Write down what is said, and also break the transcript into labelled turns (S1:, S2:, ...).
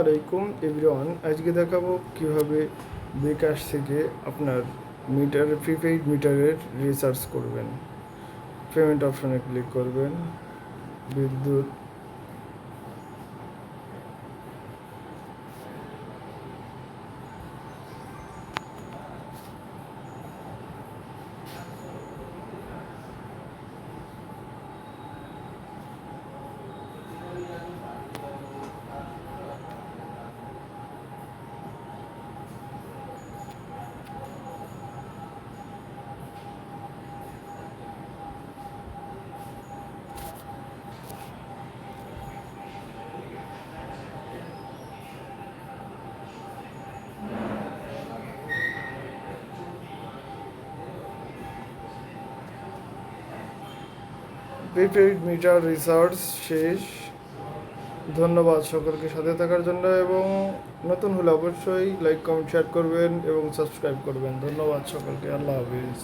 S1: আলাইকুম এভরিওয়ান। আজকে দেখাবো কীভাবে বিকাশ থেকে আপনার মিটার, প্রিপেইড মিটারের রিচার্জ করবেন। পেমেন্ট অপশানে ক্লিক করবেন। বিদ্যুৎ প্রিপেইড মিটার রিচার্জ শেষ। ধন্যবাদ সকলকে সাথে থাকার জন্য এবং নতুন হলে অবশ্যই লাইক কমেন্ট শেয়ার করবেন এবং সাবস্ক্রাইব করবেন। ধন্যবাদ সকলকে। আল্লাহ হাফিজ।